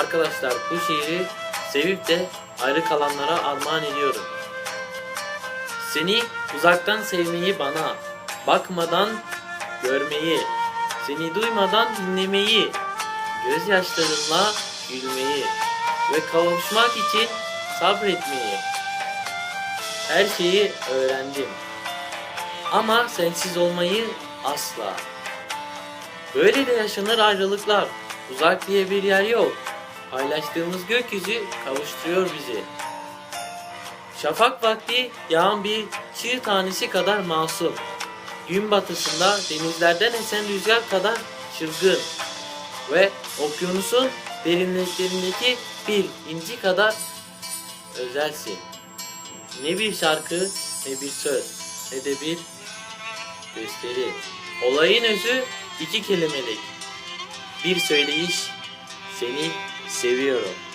Arkadaşlar bu şiiri sevip de ayrı kalanlara armağan ediyorum. Seni uzaktan sevmeyi bana, bakmadan görmeyi, seni duymadan dinlemeyi, gözyaşlarımla gülmeyi ve kavuşmak için sabretmeyi. Her şeyi öğrendim. Ama sensiz olmayı asla. Böyle de yaşanır ayrılıklar. Uzak diye bir yer yok. Paylaştığımız gökyüzü kavuşturuyor bizi. Şafak vakti yağan bir çığ tanesi kadar masum. Gün batısında denizlerden esen rüzgar kadar çılgın. Ve okyanusun derinliklerindeki bir inci kadar özelsin. Ne bir şarkı, ne bir söz, ne de bir gösteri. Olayın özü iki kelimelik. Bir söyleyiş, seni Severo.